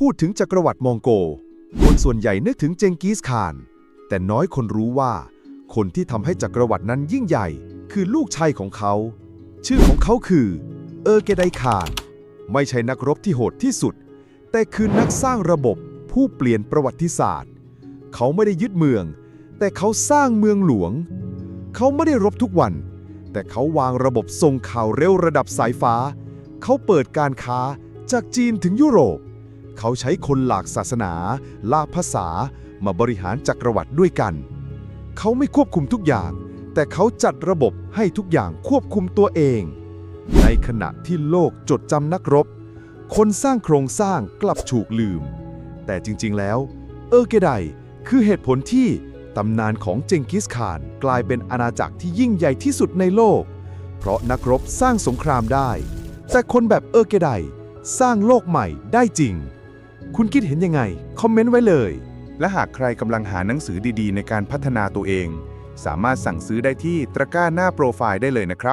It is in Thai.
พูดถึงจักรวรรดิมองโก คนส่วนใหญ่นึกถึงเจงกิสข่าน แต่น้อยคนรู้ว่า คนที่ทำให้จักรวรรดินั้นยิ่งใหญ่ คือลูกชายของเขา ชื่อของเขาคือ เออเกไดข่าน ไม่ใช่นักรบที่โหดที่สุด แต่คือนักสร้างระบบผู้เปลี่ยนประวัติศาสตร์ เขาไม่ได้ยึดเมือง แต่เขาสร้างเมืองหลวง เขาไม่ได้รบทุกวัน แต่เขาวางระบบส่งข่าวเร็วระดับสายฟ้า เขาเปิดการค้าจากจีนถึงยุโรป เขาใช้คนหลากศาสนาลาภาษา มาบริหารจักรวรรดิด้วยกัน เขาไม่ควบคุมทุกอย่าง แต่เขาจัดระบบให้ทุกอย่างควบคุมตัวเอง ในขณะที่โลกจดจำนักรบ คนสร้างโครงสร้างกลับถูกลืม แต่จริงๆแล้ว เออร์เกไดคือเหตุผลที่ตำนานของเจงกิสข่านกลายเป็นอาณาจักรที่ยิ่งใหญ่ที่สุดในโลก เพราะนักรบสร้างสงครามได้ แต่คนแบบเออร์เกไดสร้างโลกใหม่ได้จริง คุณคิดเห็นยังไง คอมเมนต์ไว้เลย และหากใครกำลังหาหนังสือดีๆ ในการพัฒนาตัวเอง สามารถสั่งซื้อได้ที่ตะกร้าหน้าโปรไฟล์ได้เลยนะครับ